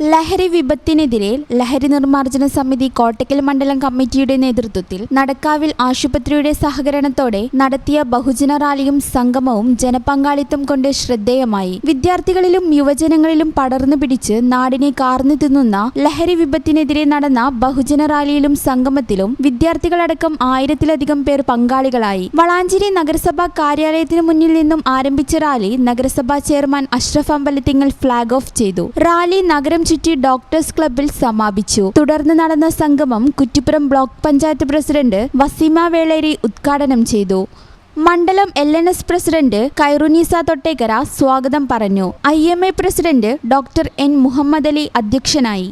ലഹരി വിപത്തിനെതിരെ ലഹരി നിർമ്മാർജന സമിതി കോട്ടക്കൽ മണ്ഡലം കമ്മിറ്റിയുടെ നേതൃത്വത്തിൽ നടക്കാവിൽ ആശുപത്രിയുടെ സഹകരണത്തോടെ നടത്തിയ ബഹുജന റാലിയും സംഗമവും ജനപങ്കാളിത്തം കൊണ്ട് ശ്രദ്ധേയമായി. വിദ്യാർത്ഥികളിലും യുവജനങ്ങളിലും പടർന്നു പിടിച്ച് നാടിനെ കാർന്നു തിന്നുന്ന ലഹരി വിപത്തിനെതിരെ നടന്ന ബഹുജന റാലിയിലും സംഗമത്തിലും വിദ്യാർത്ഥികളടക്കം ആയിരത്തിലധികം പേർ പങ്കാളികളായി. വളാഞ്ചേരി നഗരസഭാ കാര്യാലയത്തിന് മുന്നിൽ നിന്നും ആരംഭിച്ച റാലി നഗരസഭാ chairman Ashraf Ambalathingal flag off ചെയ്തു. റാലി നഗരം ചുറ്റി ഡോക്ടേഴ്സ് ക്ലബ്ബിൽ സമാപിച്ചു. തുടർന്ന് നടന്ന സംഗമം കുറ്റിപ്പുറം ബ്ലോക്ക് പഞ്ചായത്ത് പ്രസിഡന്റ് വസീമ വേളേരി ഉദ്ഘാടനം ചെയ്തു. മണ്ഡലം L N S president Khairunnisa Thottekkara സ്വാഗതം പറഞ്ഞു. I M A president doctor N Mohammed Ali അധ്യക്ഷനായി.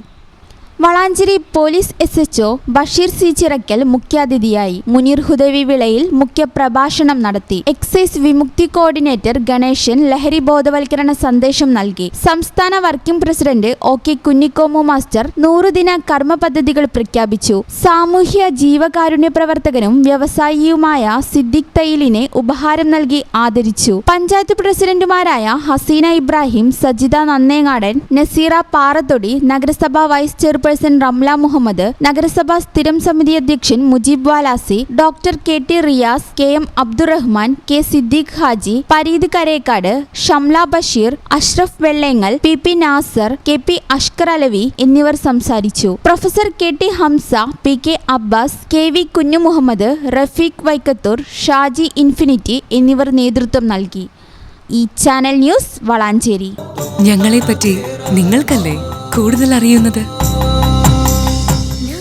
Valanchery police S HO Basheer C Chirakkal മുഖ്യാതിഥിയായി മുനീർ ഹുദവി വിളയിൽ മുഖ്യപ്രഭാഷണം നടത്തി. എക്സൈസ് വിമുക്തി കോർഡിനേറ്റർ ഗണേശൻ ലഹരി ബോധവൽക്കരണ സന്ദേശം നൽകി. സംസ്ഥാന working president O K Kunhikomu master നൂറുദിന കർമ്മ പദ്ധതികൾ പ്രഖ്യാപിച്ചു. സാമൂഹ്യ ജീവകാരുണ്യ പ്രവർത്തകനും വ്യവസായിയുമായ സിദ്ദിഖ് തൈലിനെ ഉപഹാരം നൽകി ആദരിച്ചു. പഞ്ചായത്ത് പ്രസിഡന്റുമാരായ ഹസീന ഇബ്രാഹിം സജിത നന്നേങ്ങാടൻ നസീറ പാറത്തൊടി നഗരസഭാ വൈസ് ചെയർപേഴ്സൺ റംല മുഹമ്മദ് നഗരസഭാ സ്ഥിരം സമിതി അധ്യക്ഷൻ Mujeeb Valasi doctor K T Riyas K M Abdurahman K Siddique Haji Pareed Karekkad Shamla Basheer Ashraf Vellengal P P Nasar K P Ashkar Alavi എന്നിവർ സംസാരിച്ചു. Professor K T Hamza P K Abbas K V Kunhu Muhammad Rafeeq Vaikkathur Shaji infinity എന്നിവർ നേതൃത്വം നൽകി. ഈ channel news Valanchery. ഞങ്ങളെപ്പറ്റി നിങ്ങൾക്കല്ലേ കൂടുതൽ അറിയുന്നത്?